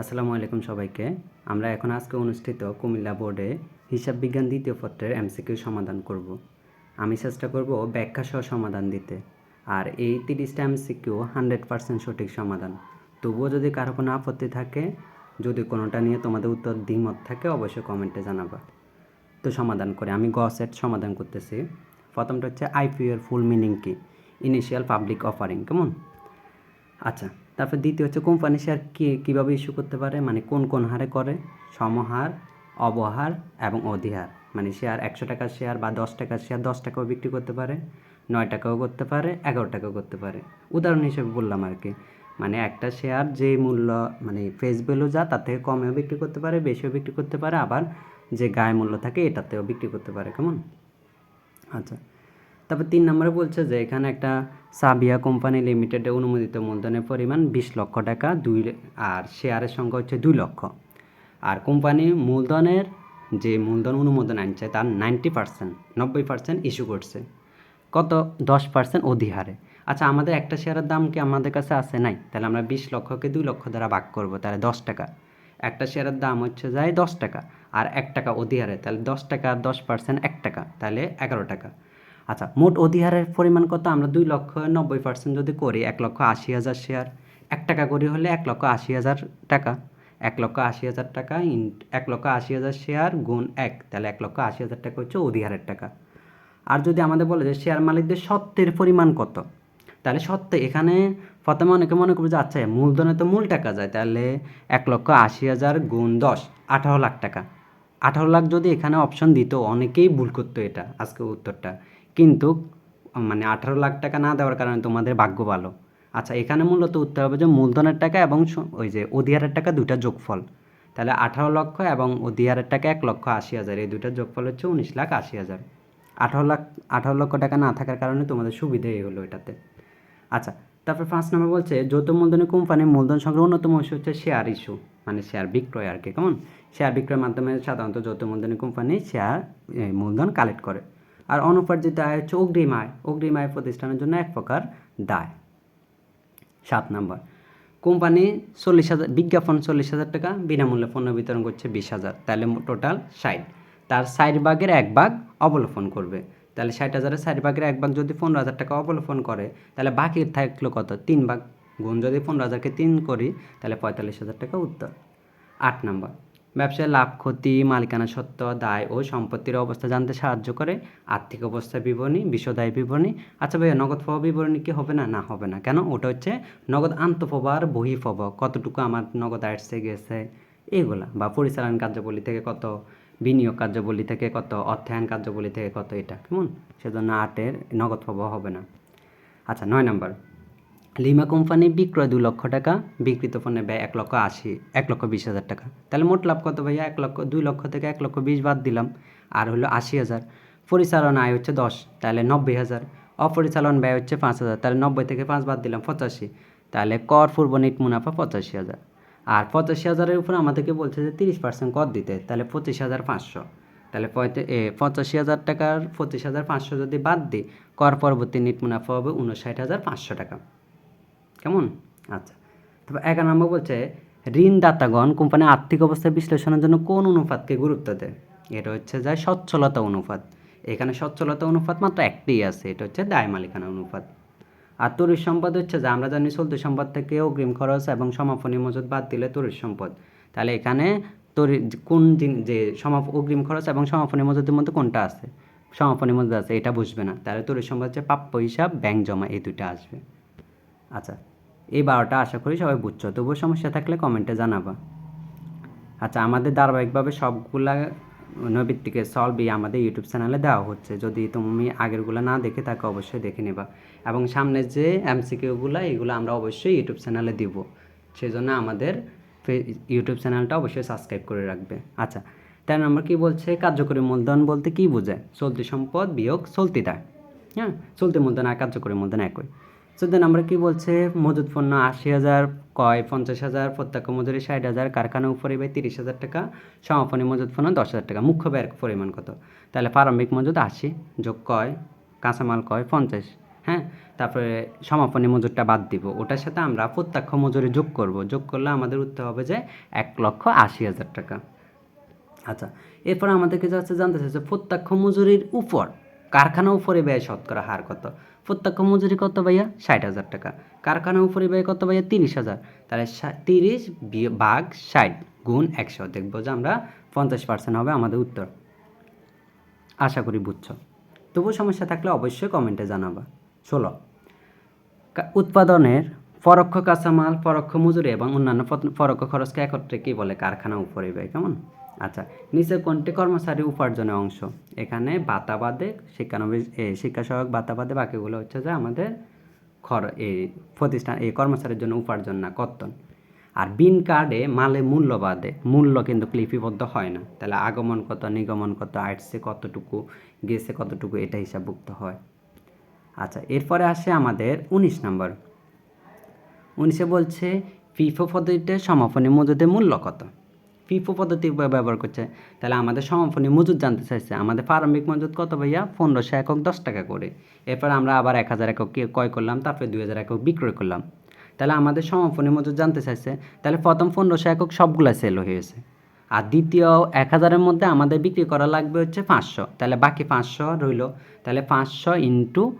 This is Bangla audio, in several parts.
আসসালামু আলাইকুম সবাইকে। আমরা এখন আজকে অনুষ্ঠিত কুমিল্লা বোর্ডে হিসাব বিজ্ঞান দ্বিতীয় পত্রের এমসিকিউ সমাধান করব। আমি চেষ্টা করব ব্যাখ্যা সহ সমাধান দিতে। আর এই তিরিশটা এমসিকিউ হান্ড্রেড পার্সেন্ট সঠিক সমাধান। তবুও যদি কারও কোনো আপত্তি থাকে, যদি কোনোটা নিয়ে তোমাদের উত্তর দ্বিমত থাকে, অবশ্যই কমেন্টে জানাবা। তো সমাধান করে আমি গ সেট সমাধান করতেছি। প্রথমটা হচ্ছে আইপিও ফুল মিনিং কি? ইনিশিয়াল পাবলিক অফারিং কেমন? আচ্ছা তারপর দ্বিতীয় হচ্ছে কোম্পানি শেয়ার কী, কীভাবে ইস্যু করতে পারে? মানে কোন কোন হারে করে? সমহার, অবহার এবং অধিহার। মানে শেয়ার একশো টাকার শেয়ার বা দশ টাকার শেয়ার দশ টাকাও বিক্রি করতে পারে, নয় টাকাও করতে পারে, এগারো টাকাও করতে পারে। উদাহরণ হিসেবে বললাম আর কি। মানে একটা শেয়ার যে মূল্য মানে ফেস ভ্যালু যা, তার থেকে কমেও বিক্রি করতে পারে, বেশিও বিক্রি করতে পারে, আবার যে গায়ে মূল্য থাকে, এটাতেও বিক্রি করতে পারে, কেমন? আচ্ছা। তারপর তিন নম্বরে বলছে যে, এখানে একটা সাবিয়া কোম্পানি লিমিটেডে অনুমোদিত মূলধনের পরিমাণ বিশ লক্ষ টাকা, দুই আর শেয়ারের সংখ্যা হচ্ছে দুই লক্ষ। আর কোম্পানি মূলধনের যে মূলধন অনুমোদন আনছে তার নাইনটি পার্সেন্ট, নব্বই পার্সেন্ট ইস্যু করছে। কত? দশ পার্সেন্ট অধিহারে। আচ্ছা আমাদের একটা শেয়ারের দাম কি আমাদের কাছে আছে? নাই। তাহলে আমরা বিশ লক্ষকে দুই লক্ষ দ্বারা ভাগ করব, তাহলে দশ টাকা। একটা শেয়ারের দাম হচ্ছে যায় দশ টাকা, আর এক টাকা অধিহারে, তাহলে দশ টাকা, দশ পার্সেন্ট এক টাকা, তাহলে এগারো টাকা। আচ্ছা মোট অধিহারের পরিমাণ কত? আমরা দুই লক্ষ নব্বই পার্সেন্ট যদি করি, এক লক্ষ আশি হাজার শেয়ার এক টাকা করি হলে এক লক্ষ আশি হাজার টাকা। এক লক্ষ আশি হাজার টাকা ইন, এক লক্ষ আশি হাজার শেয়ার গুণ এক, তাহলে এক লক্ষ আশি হাজার টাকা হচ্ছে অধিহারের টাকা। আর যদি আমাদের বলে যে শেয়ার মালিকদের সত্যের পরিমাণ কত? তাহলে সত্ত্বে এখানে প্রথমে অনেকে মনে করবে যে আচ্ছা মূলধনে তো মূল টাকা যায়, তাহলে এক লক্ষ আশি হাজার গুণ দশ, আঠারো লাখ টাকা। আঠারো লাখ যদি এখানে অপশন দিত, অনেকেই ভুল করতো এটা আজকে উত্তরটা। কিন্তু মানে আঠারো লাখ টাকা না দেওয়ার কারণে তোমাদের ভাগ্য ভালো। আচ্ছা এখানে মূলত উত্তর হবে যে মূলধনের টাকা এবং ওই যে অধিহারের টাকা দুইটা যোগফল। তাহলে আঠারো লক্ষ এবং অধিহারের টাকা এক লক্ষ আশি হাজার। এই দুইটার যোগফল হচ্ছে উনিশ লাখ আশি হাজার। আঠারো লাখ, আঠারো লক্ষ টাকা না থাকার কারণে তোমাদের সুবিধে হলো এটাতে। আচ্ছা তারপর পাঁচ নম্বর বলছে, যৌথ মূলধনী কোম্পানির মূলধন সংগ্রহ অন্যতম অংশ হচ্ছে শেয়ার ইস্যু মানে শেয়ার বিক্রয় আর কি, কেমন? শেয়ার বিক্রয়ের মাধ্যমে সাধারণত যৌথ মূলধনী কোম্পানি শেয়ার মূলধন কালেক্ট করে। আর অনুপার্জিত আয় হচ্ছে অগ্রিম আয়। অগ্রিম আয় প্রতিষ্ঠানের জন্য এক প্রকার দায়। সাত নম্বর। কোম্পানি চল্লিশ হাজার, বিজ্ঞাপন চল্লিশ হাজার টাকা, বিনামূল্যে পণ্য বিতরণ করছে বিশ হাজার। তাহলে টোটাল ষাট। তার ষাট ভাগের এক ভাগ অবলোপন করবে। তাহলে ষাট হাজারের ষাট ভাগের এক ভাগ যদি পনেরো হাজার টাকা অবলোপন করে, তাহলে বাকি থাকল কত? তিন ভাগ। গুণ যদি পনেরো হাজারকে তিন করি, তাহলে পঁয়তাল্লিশ হাজার টাকা উত্তর। আট নম্বর। ব্যবসায় লাভ, ক্ষতি, মালিকানা সত্ত্ব দায় ও সম্পত্তির অবস্থা জানতে সাহায্য করে। আর্থিক অবস্থা বিবরণী বিশদায় বিবরণী। আচ্ছা ভাইয়া, নগদ প্রবাহ বিবরণী কি হবে না? না হবে না। কেন? ওটা হচ্ছে নগদ আন্তঃপ্রবাহ আর বহিঃপ্রবাহ। কতটুকু আমার নগদ আসছে, গেছে? এগুলা বা পরিচালন কার্যাবলী থেকে কত? বিনিয়োগ কার্যাবলী থেকে কত? অর্থায়ন কার্যাবলী থেকে কত? এটা কেমন? সেজন্য আটের নগদ প্রবাহ হবে না। আচ্ছা নয় নম্বর। লিমা কোম্পানি বিক্রয় দু লক্ষ টাকা, বিক্রিত পণ্যের ব্যয় এক লক্ষ আশি, এক লক্ষ বিশ হাজার টাকা। তাহলে মোট লাভ কত ভাইয়া? এক লক্ষ, দুই লক্ষ থেকে এক লক্ষ বিশ বাদ দিলাম, আর হলো আশি হাজার। পরিচালন আয় হচ্ছে দশ, তাহলে নব্বই হাজার। অপরিচালন ব্যয় হচ্ছে পাঁচ হাজার, তাহলে নব্বই থেকে পাঁচ বাদ দিলাম পঁচাশি, তাহলে কর পূর্ব নিট মুনাফা পঁচাশি হাজার। আর পঁচাশি হাজারের উপর আমাদেরকে বলছে যে তিরিশ পার্সেন্ট কর দিতে, তাহলে পঁচিশ হাজার পাঁচশো। তাহলে পঁচাশি হাজার টাকার পঁচিশ হাজার পাঁচশো যদি বাদ দিই, কর পরবর্তী নিট মুনাফা হবে উনষাট হাজার পাঁচশো টাকা। কেমন? আচ্ছা। তারপর এগারো নম্বর বলছে, ঋণদাতাগণ কোম্পানির আর্থিক অবস্থা বিশ্লেষণের জন্য কোন অনুপাতকে গুরুত্ব দেয়? এটা হচ্ছে যায় সচ্ছলতা অনুপাত। এখানে সচ্ছলতা অনুপাত মাত্র একটিই আছে, এটা হচ্ছে দায় মালিকানা অনুপাত। আর তরিশ সম্পদ হচ্ছে যে, আমরা জানি চলতি সম্পদ থেকে অগ্রিম খরচ এবং সমাপনী মজুদ বাদ দিলে তরিশ সম্পদ। তাহলে এখানে তরি কোন যে সমাপ, অগ্রিম খরচ এবং সমাপনী মজুদের মধ্যে কোনটা আছে? সমাপনী মজুদ আছে, এটা বুঝবে না। তাহলে তরিশ সম্পদ হচ্ছে প্রাপ্য হিসাব, ব্যাংক জমা, এই দুইটা আসবে। আচ্ছা। এই বারোটা আশা করি সবাই বুঝছ। তবুও সমস্যা থাকলে কমেন্টে জানাবা। আচ্ছা আমাদের ধারাবাহিকভাবে সবগুলা নৈবিত্তিকের সলভই আমাদের ইউটিউব চ্যানেলে দেওয়া হচ্ছে। যদি তুমি আগেরগুলো না দেখে থাকো, অবশ্যই দেখে নেবা। এবং সামনে যে এমসিকিউগুলো এগুলো আমরা অবশ্যই ইউটিউব চ্যানেলে দিব। সেই জন্য আমাদের ইউটিউব চ্যানেলটা অবশ্যই সাবস্ক্রাইব করে রাখবে। আচ্ছা তেরো নম্বর কী বলছে? কার্যকরী মূলধন বলতে কী বোঝায়? চলতি সম্পদ বিয়োগ চলতি দায়। হ্যাঁ চলতি মূলধন আর কার্যকরী মূলধন একই। চোদ্দ নম্বর কি বলছে? মজুদ পণ্য আশি হাজার, কয় পঞ্চাশ হাজার, প্রত্যক্ষ মজুরি ষাট হাজার কারখানা উপরে ব্যয় তিরিশ হাজার টাকা, সমাপনী মজুদ পণ্য দশ হাজার টাকা, মুখ্য ব্যয়ের পরিমাণ কত? তাহলে প্রারম্ভিক মজুদ আশি যোগ কয়, কাঁচামাল কয় পঞ্চাশ হ্যাঁ? তারপরে সমাপনী মজুরটা বাদ দিব। ওটার সাথে আমরা প্রত্যক্ষ মজুরি যোগ করব। যোগ করলে আমাদের উত্তর হবে যে এক লক্ষ আশি হাজার টাকা। আচ্ছা এরপর আমাদেরকে যাচ্ছে জানতে চাইছে প্রত্যক্ষ মজুরির উপর কারখানা উপরে ব্যয় শতকরা হার কত? প্রত্যক্ষ মজুরি কত ভাইয়া? ষাট হাজার টাকা। কারখানা উপরে ব্যয় কত ভাইয়া? তিরিশ হাজার। তাহলে তিরিশ ভাগ ষাট গুণ একশো। দেখব যে আমরা পঞ্চাশ পার্সেন্ট হবে আমাদের উত্তর। আশা করি বুঝছ। তবুও সমস্যা থাকলে অবশ্যই কমেন্টে জানাবা। ষোলো। উৎপাদনের পরোক্ষ কাঁচামাল, পরোক্ষ মজুরি এবং অন্যান্য পরোক্ষ খরচকে একত্রে কী বলে? কারখানা উপরে ব্যয়, কেমন? আচ্ছা নিচের কোনটি কর্মচারী উপার্জনের অংশ? এখানে বাতা বাদে শিক্ষানবিশ এ, শিক্ষা সহায়ক বাতা বাদে বাকিগুলো হচ্ছে যে আমাদের খর এই প্রতিষ্ঠান এই কর্মচারীর জন্য উপার্জন না কর্তন। আর বিন কার্ডে মালে মূল্য বাদে মূল্য কিন্তু লিপিবদ্ধ হয় না। তাহলে আগমন কত নিগমন কত আসছে কতটুকু গেছে কতটুকু এটা হিসাবভুক্ত হয়। আচ্ছা এরপরে আসে আমাদের উনিশ নম্বর। উনিশে বলছে ফিফো পদ্ধতিতে সমাপনী মজুদের মূল্য কত? ফিফো পদ্ধতি ব্যবহার করছে। তাহলে আমাদের সমাপনী মজুদ জানতে চাইছে, আমাদের প্রারম্ভিক মজুদ কত ভাইয়া? পনেরোশো একক দশ টাকা করে। এরপর আমরা আবার এক হাজার একক ক্রয় করলাম, তারপরে দুই হাজার একক বিক্রয় করলাম। তাহলে আমাদের সমাপনী মজুদ জানতে চাইছে, তাহলে প্রথম পনেরোশো একক সবগুলা সেল হয়েছে। আর দ্বিতীয় এক হাজারের মধ্যে আমাদের বিক্রি করা লাগবে হচ্ছে পাঁচশো। তাহলে বাকি পাঁচশো রইল। তাহলে পাঁচশো ইন্টু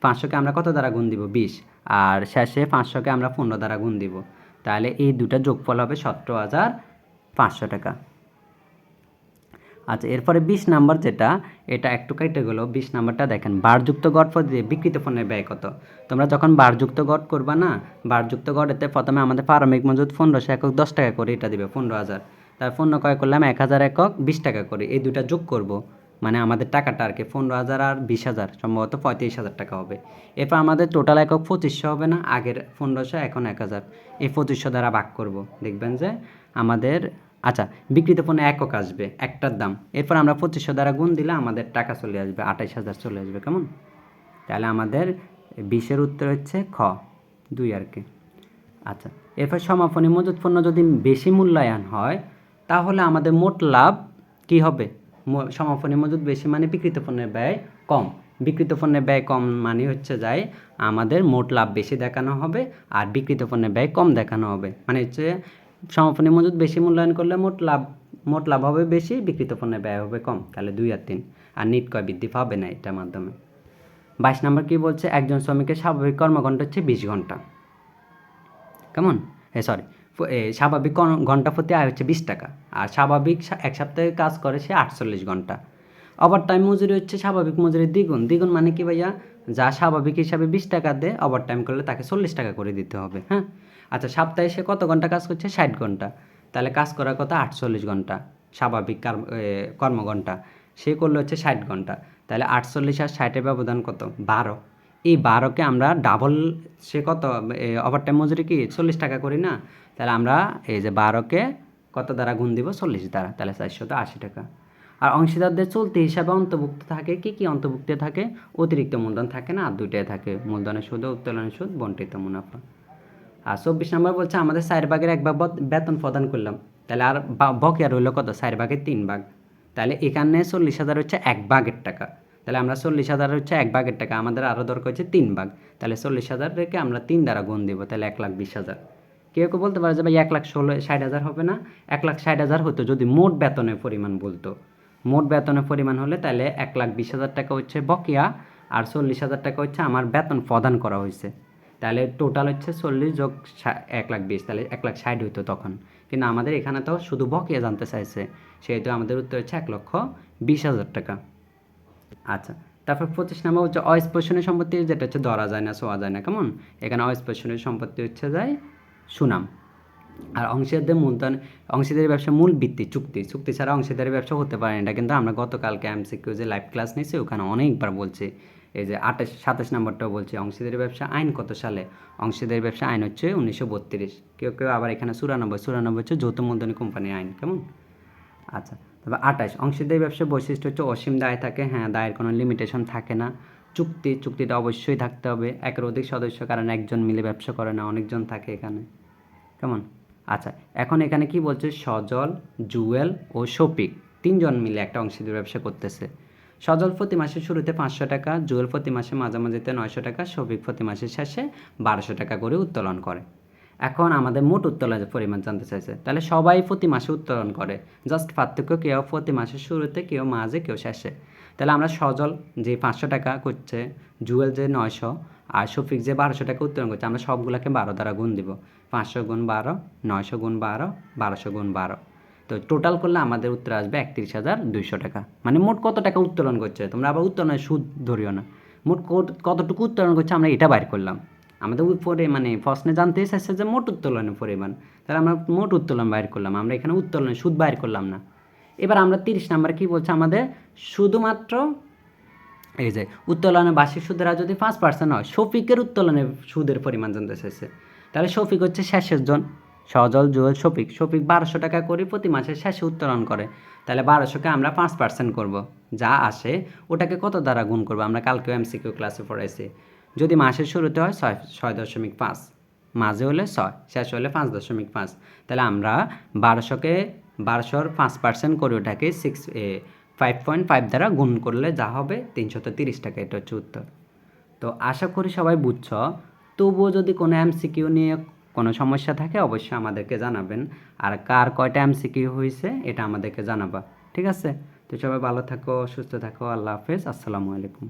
পাঁচশোকে আমরা কত দ্বারা গুণ দিব? বিশ। আর শেষে পাঁচশোকে আমরা পনেরো দ্বারা গুণ দিব। তাহলে এই দুটা যোগফল হবে সতেরো হাজার পাঁচশো টাকা। আচ্ছা এরপরে বিশ নাম্বার যেটা, এটা একটু কেটে গেলো। বিশ নাম্বারটা দেখেন, বারযুক্ত গড় পদ্ধতি বিকৃত পণ্যের ব্যয় কত? তোমরা যখন বারযুক্ত গড় করবা না, বারযুক্ত গড়েতে প্রথমে আমাদের প্রারম্ভিক মজুদ পনেরোশো একক দশ টাকা করে এটা দিবে, পনেরো হাজার। তার পণ্য ক্রয় করলাম এক হাজার একক বিশ টাকা করে, এই দুটা যোগ করব মানে আমাদের টাকাটা আর কি, পনেরো হাজার আর বিশ হাজার, সম্ভবত পঁয়ত্রিশ হাজার টাকা হবে। এরপর আমাদের টোটাল একক পঁচিশশো হবে না, আগের পনেরোশো, এখন এক হাজার। এই পঁচিশশো দ্বারা ভাগ করব, দেখবেন যে আমাদের আচ্ছা বিক্রিত পণ্য একক আসবে, একটার দাম। এরপর আমরা পঁচিশশো দ্বারা গুণ দিলে আমাদের টাকা চলে আসবে আঠাইশ হাজার চলে আসবে, কেমন? তাহলে আমাদের বিশের উত্তর হচ্ছে খ, দুই আর কি। আচ্ছা এরপর সমাপনী মজুত পণ্য যদি বেশি মূল্যায়ন হয়, তাহলে আমাদের মোট লাভ কি হবে? সমাপনী মজুত বেশি মানে বিকৃত পণ্যের ব্যয় কম। বিকৃত পণ্যের ব্যয় কম মানে হচ্ছে যায় আমাদের মোট লাভ বেশি দেখানো হবে, আর বিকৃত পণ্যের ব্যয় কম দেখানো হবে। মানে হচ্ছে সমাপনী মজুদ বেশি মূল্যায়ন করলে মোট লাভ মোট লাভ হবে বেশি বিকৃত পণ্যের ব্যয় হবে কম, তাহলে দুই আর তিন। আর নিট কয় বৃদ্ধি পাবে না এটার মাধ্যমে। বাইশ নম্বর কি বলছে? একজন শ্রমিকের স্বাভাবিক কর্মঘণ্টা হচ্ছে বিশ ঘণ্টা কেমন? এ সরি স্বাভাবিক ঘণ্টা প্রতি আয় হচ্ছে বিশ টাকা। আর স্বাভাবিক এক সপ্তাহে কাজ করে সে আটচল্লিশ ঘণ্টা ওভার টাইম মজুরি হচ্ছে স্বাভাবিক মজুরির দ্বিগুণ। দ্বিগুণ মানে কি ভাইয়া? যা স্বাভাবিক হিসাবে বিশ টাকা দেয় ওভার টাইম করলে তাকে চল্লিশ টাকা করে দিতে হবে হ্যাঁ? আচ্ছা সপ্তাহে সে কত ঘণ্টা কাজ করছে? ষাট ঘণ্টা। তাহলে কাজ করার কথা আটচল্লিশ ঘণ্টা, স্বাভাবিক কর্মঘণ্টা সে করলে হচ্ছে ষাট ঘণ্টা। তাহলে আটচল্লিশ আর ষাটের ব্যবধান কত? বারো। এই বারোকে আমরা ডাবল সে কত ওভার টাইম মজুরি কি? চল্লিশ টাকা করি না? তাহলে আমরা এই যে বারোকে কত দ্বারা গুণ দিব? চল্লিশ দ্বারা। তাহলে চারশত আশি টাকা। আর অংশীদারদের চলতি হিসাবে অন্তর্ভুক্ত থাকে কি কি অন্তর্ভুক্ত থাকে? অতিরিক্ত মূলধন থাকে না, আর দুইটাই থাকে। মূলধনের সুদ ও উত্তোলনের সুদ, বন্টিত মুনাফা। আর চব্বিশ নম্বর বলছে, আমাদের চার ভাগের এক ভাগ বেতন প্রদান করলাম। তাহলে আর বকেয়া রইল কত? চার ভাগের তিন ভাগ। তাহলে এখানে চল্লিশ হাজার হচ্ছে এক ভাগের টাকা। তাহলে আমরা চল্লিশ হাজার হচ্ছে এক ভাগের টাকা। আমাদের আরও দরকার হচ্ছে তিন ভাগ। তাহলে চল্লিশ হাজার রেখে আমরা তিন দ্বারা গুণ দিব, তাহলে এক লাখ বিশ হাজার। কেউ কেউ বলতে পারে যে, ভাই, এক লাখ ষোলো ষাট হাজার হবে না। এক লাখ ষাট হাজার হতো যদি মোট বেতনের পরিমাণ বলতো। মোট বেতনের পরিমাণ হলে তাহলে এক লাখ বিশ হাজার টাকা হচ্ছে বকেয়া আর চল্লিশ হাজার টাকা হচ্ছে আমার বেতন প্রদান করা হয়েছে। তাহলে টোটাল হচ্ছে চল্লিশ যোগ এক লাখ বিশ তাহলে এক লাখ ষাট হইতো তখন। কিন্তু আমাদের এখানে তো শুধু বকেয়া জানতে চাইছে, সেহেতু আমাদের উত্তর হচ্ছে এক লক্ষ বিশ হাজার টাকা। আচ্ছা তারপর পঁচিশ নম্বর হচ্ছে অস্পর্শনীয় সম্পত্তি, যেটা হচ্ছে ধরা যায় না, ছোঁয়া যায় না, কেমন? এখানে অস্পর্শনীয় সম্পত্তি হচ্ছে যায় সুনাম। আর অংশীদারদের মূলধন অংশীদারি ব্যবসা মূল ভিত্তি, চুক্তি। চুক্তি ছাড়া অংশীদারি ব্যবসা হতে পারে না। এটা কিন্তু আমরা গতকালকে এমসিকিউ যে লাইভ ক্লাস নিয়েছি, ওখানে অনেকবার বলছি। এই যে আঠাশ, সাতাশ নম্বরটাও বলছি অংশীদারি ব্যবসা আইন কত সালে? অংশীদারি ব্যবসা আইন হচ্ছে উনিশশো বত্রিশ। কেউ কেউ আবার এখানে চুরানব্বই চুরানব্বই হচ্ছে যৌথ মূলধনী কোম্পানির আইন। কেমন? আচ্ছা তবে আঠাশ। অংশীদারি ব্যবসার বৈশিষ্ট্য হচ্ছে অসীম দায় থাকে। হ্যাঁ দায়ের কোনো লিমিটেশন থাকে না। চুক্তি, চুক্তিটা অবশ্যই থাকতে হবে। একের অধিক সদস্য, কারণ একজন মিলে ব্যবসা করে না, অনেকজন থাকে এখানে। কেমন? আচ্ছা এখন এখানে কি বলছে? সজল, জুয়েল ও শফিক। তিনজন মিলে একটা অংশীদার ব্যবসা করতেছে। সজল প্রতি মাসের শুরুতে পাঁচশো টাকা, জুয়েল প্রতি মাসে মাঝামাঝিতে নয়শো টাকা, শফিক প্রতি মাসের শেষে বারোশো টাকা করে উত্তোলন করে। এখন আমাদের মোট উত্তোলনের পরিমাণ জানতে চাইছে। তাহলে সবাই প্রতি মাসে উত্তোলন করে। জাস্ট পার্থক্য কেউ প্রতি মাসের শুরুতে, কেউ মাঝে, কেউ শেষে। তাহলে আমরা সজল যে পাঁচশো টাকা করছে, জুয়েল যে নয়শো আর শফিক যে বারোশো টাকা উত্তোলন করছে, আমরা সবগুলোকে বারো দ্বারা গুণ দিব। পাঁচশো গুণ বারো, নয়শো গুণ বারো, বারোশো গুণ বারো। তো টোটাল করলে আমাদের উত্তর আসবে একত্রিশ হাজার দুইশো টাকা। মানে মোট কত টাকা উত্তোলন করছে? তোমরা আবার উত্তোলনের সুদ ধরিও না। মোট কত- কতটুকু উত্তোলন করছে আমরা এটা বাইর করলাম। আমাদের উপরে মানে প্রশ্নে জানতে এসেছে যে মোট উত্তোলনের পরিমাণ। তাহলে আমরা মোট উত্তোলন বাইর করলাম। আমরা এখানে উত্তোলনের সুদ বাইর করলাম না। এবার আমরা তিরিশ নাম্বার কি বলছে? আমাদের শুধুমাত্র এই যে, উত্তোলনে বার্ষিক সুদের হার যদি পাঁচ পার্সেন্ট হয়, শফিকের উত্তোলনে সুদের পরিমাণ জানতে চাইছে। তাহলে শফিক হচ্ছে শেষের জন। সজল, জুয়েল, শফিক। শফিক বারোশো টাকা করে প্রতি মাসে শেষে উত্তোলন করে। তাহলে বারোশোকে আমরা পাঁচ পার্সেন্ট করব। যা আসে, ওটাকে কত দ্বারা গুণ করব? আমরা কালকেও এমসিকিউ ক্লাসে পড়াইছি। যদি মাসের শুরুতে হয় ছয় ছয় দশমিক পাঁচ। মাঝে হলে ছয়, শেষ হলে পাঁচ দশমিক পাঁচ। তাহলে আমরা বারোশোকে, বারোশোর পাঁচ পার্সেন্ট করে ওটাকে সিক্স ফাইভ পয়েন্ট ফাইভ দ্বারা গুণ করলে যা হবে তিনশত তিরিশ টাকা, এটা হচ্ছে উত্তর। তো আশা করি সবাই বুঝছ। তবুও যদি কোনো এমসিকিউ নিয়ে কোনো সমস্যা থাকে, অবশ্যই আমাদেরকে জানাবেন। আর কার কয়টা এমসিকিউ হয়েছে, এটা আমাদেরকে জানাবা। ঠিক আছে? তো সবাই ভালো থাকো, সুস্থ থাকো, আল্লাহ হাফেজ। আসসালামু আলাইকুম।